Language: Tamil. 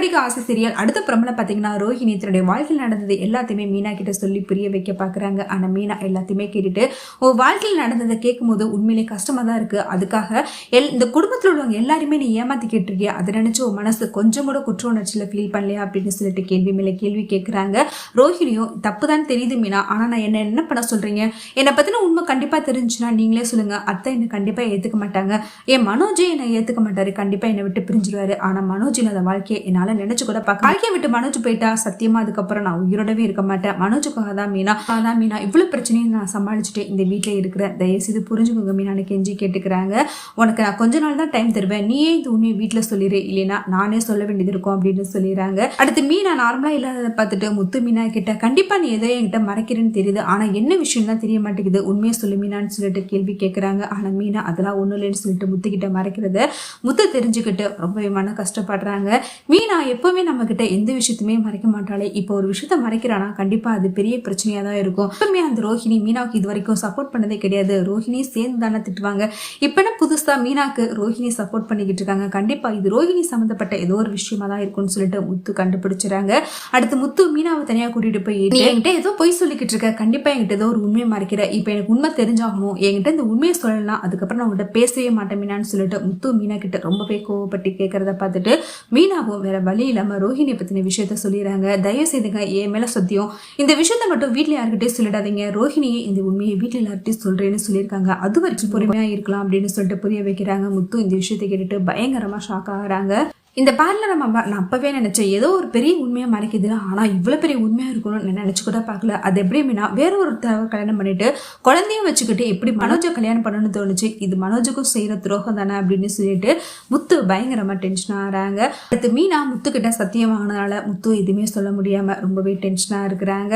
நடிக்க ஆசை சீரியல் அடுத்த பிரபலம் பார்த்தீங்கன்னா ரோஹிணி. தன்னுடைய வாழ்க்கையில் நடந்தது எல்லாத்தையுமே மீனா கிட்ட சொல்லி புரிய வைக்க பார்க்குறாங்க. ஆனால் மீனா எல்லாத்தையுமே கேட்டுட்டு உன் வாழ்க்கையில் நடந்ததை கேட்கும்போது உண்மையிலே கஷ்டமாக தான் இருக்குது அதுக்காக எல் இந்த குடும்பத்தில் உள்ளவங்க எல்லாருமே நீ ஏமாத்தி கேட்டிருக்கியா? அதை நினச்சி உன் மனசு கொஞ்சம் கூட குற்ற உணர்ச்சியில் ஃபீல் பண்ணலையா? அப்படின்னு சொல்லிட்டு கேள்வி மேலே கேள்வி கேட்குறாங்க. ரோஹிணியும் தப்பு தான் தெரியுது மீனா. ஆனால் நான் என்ன என்ன பண்ண சொல்கிறீங்க என்னை பற்றின உண்மை கண்டிப்பாக தெரிஞ்சுன்னா நீங்களே சொல்லுங்கள் அத்தை என்னை கண்டிப்பாக ஏற்றுக்க மாட்டாங்க. என் மனோஜே என்னை ஏற்றுக்க மாட்டார். கண்டிப்பாக என்னை விட்டு பிரிஞ்சிருவாரு. ஆனால் மனோஜினோட வாழ்க்கையை என்னால் நினச்சி கூட பார்க்க வாழ்க்கையை விட்டு மனோஜ் போயிட்டா சத்தியமா அதுக்கப்புறம் நான் உயிரோடவே இருக்க மாட்டேன். மனோஜுக்காக தான் மீனா. அதான் மீனா. இவ்வளோ பிரச்சனையும் நான் சமாளிச்சுட்டு இந்த வீட்டில் இருக்கிறேன் தயவுசெய்து புரிஞ்சுக்கோங்க மீனானு கெஞ்சி கேட்டுக்கிறாங்க. உனக்கு நான் கொஞ்ச நாள் தான் டைம் தருவேன். நீயே இது உண்மையை வீட்டில் சொல்லிடு இல்லைனா நானே சொல்ல வேண்டியது இருக்கும் அப்படின்னு சொல்லிடுறாங்க. அடுத்து மீனா நார்மலாக இல்லாத பார்த்துட்டு முத்து மீனா கிட்ட கண்டிப்பாக நீ எதோ என்கிட்ட மறைக்கிறேன்னு தெரியுது. ஆனால் என்ன விஷயம் தான் தெரிய மாட்டேங்குது? உண்மையை சொல்லு மீனான்னு சொல்லிட்டு கேள்வி கேட்குறாங்க ஆனால் மீனா அதெல்லாம் ஒன்றும் இல்லைன்னு சொல்லிட்டு முத்துக்கிட்ட மறைக்கிறது. முத்து தெரிஞ்சுக்கிட்டு ரொம்பவே மன கஷ்டப்படுறாங்க. மீனா எப்பவுமே நம்ம கிட்ட எந்த விஷயத்தையுமே மறைக்க மாட்டாளே. இப்போ ஒரு விஷயத்த மறைக்கிறானா கண்டிப்பா அது பெரிய பிரச்சனையா தான் இருக்கும். எப்பவுமே அந்த ரோஹிணி மீனாவுக்கு இது வரைக்கும் சப்போர்ட் பண்ணதே கிடையாது. ரோஹிணி சேர்ந்து தானே திட்டுவாங்க. இப்போ என்ன புதுசா மீனாக்கு ரோஹிணி சப்போர்ட் பண்ணிக்கிட்டு இருக்காங்க. கண்டிப்பா இது ரோஹிணி சம்மந்தப்பட்ட ஏதோ ஒரு விஷயமா தான் இருக்கும்னு சொல்லிட்டு முத்து கண்டுபிடிச்சிறாங்க அடுத்து முத்து மீனாவை தனியா கூட்டிட்டு போய் நீ என்கிட்ட ஏதோ பொய் சொல்லிக்கிட்டு இருக்க. கண்டிப்பா என்கிட்ட ஏதோ ஒரு உண்மையை மறைக்கிற. இப்போ எனக்கு உண்மை தெரிஞ்சாகணும். என்கிட்ட இந்த உண்மையை சொல்லலாம் அதுக்கப்புறம் நான் உங்கள்கிட்ட பேசவே மாட்டேன் மீனான்னு சொல்லிட்டு முத்து மீனா கிட்ட ரொம்பவே கோவப்பட்டு கேட்கறத பார்த்துட்டு மீனாவும் வேற வழி இல்லாம ரோஹிணி பத்தின விஷயத்த சொல்லிடுறாங்க. தயவு செய்துங்க என் மேல சத்தியம்? இந்த விஷயத்த மட்டும் வீட்டுல யாருக்கிட்டே சொல்லிடாதீங்க. ரோஹிணியை இந்த உண்மையை வீட்டுல யார்கிட்டயும் சொல்றேன்னு சொல்லியிருக்காங்க. அது வரைக்கும் பொறுமையா இருக்கலாம் அப்படின்னு சொல்லிட்டு புரிய வைக்கிறாங்க. முத்து இந்த விஷயத்தை கேட்டுட்டு பயங்கரமா ஷாக் ஆகுறாங்க. இந்த பாடல நம்ம நான் அப்பவே நினைச்சேன் ஏதோ ஒரு பெரிய உண்மையை மறைக்குது ஆனா இவ்வளவு பெரிய உண்மையா இருக்கணும்னு நான் நினைச்சு கூட பார்க்கல. அது எப்படி மீனா வேற ஒரு கல்யாணம் பண்ணிட்டு குழந்தையும் வச்சுக்கிட்டு எப்படி மனோஜை கல்யாணம் பண்ணணும்னு தோணுச்சு இது மனோஜுக்கும் செய்யற துரோகம் தானே அப்படின்னு சொல்லிட்டு முத்து பயங்கரமா டென்ஷன் ஆகிறாங்க. அடுத்து மீனா முத்து கிட்ட சத்தியம் வாங்கினதால முத்து எதுவுமே சொல்ல முடியாம ரொம்பவே டென்ஷனா இருக்கிறாங்க.